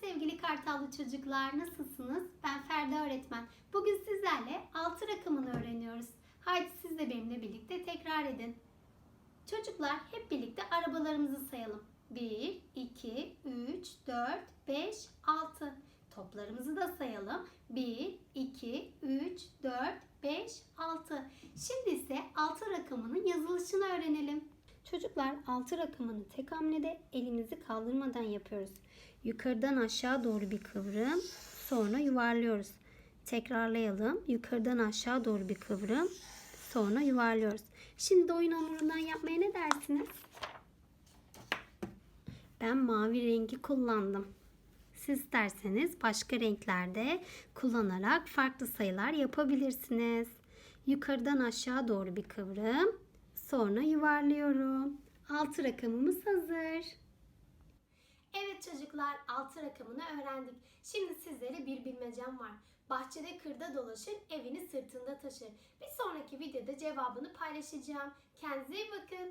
sevgili Kartallı çocuklar nasılsınız? Ben Ferda öğretmen. Bugün sizlerle 6 rakamını öğreniyoruz. Haydi siz de benimle birlikte tekrar edin. Çocuklar hep birlikte arabalarımızı sayalım. 1, 2, 3, 4, 5, 6. Toplarımızı da sayalım. 1, 2, 3, 4, 5, 6. Şimdi ise 6 rakamının yazılışını öğrenelim. Çocuklar 6 rakamını tek hamlede elimizi kaldırmadan yapıyoruz. Yukarıdan aşağı doğru bir kıvrım, sonra yuvarlıyoruz. Tekrarlayalım. Yukarıdan aşağı doğru bir kıvrım, sonra yuvarlıyoruz. Şimdi oyun hamurundan yapmaya ne dersiniz? Ben mavi rengi kullandım. Siz isterseniz başka renklerde kullanarak farklı sayılar yapabilirsiniz. Yukarıdan aşağı doğru bir kıvrım, sonra yuvarlıyorum. 6 rakamımız hazır. Evet çocuklar 6 rakamını öğrendik. Şimdi sizlere bir bilmecem var. Bahçede kırda dolaşır, evini sırtında taşır. Bir sonraki videoda cevabını paylaşacağım. Kendinize iyi bakın.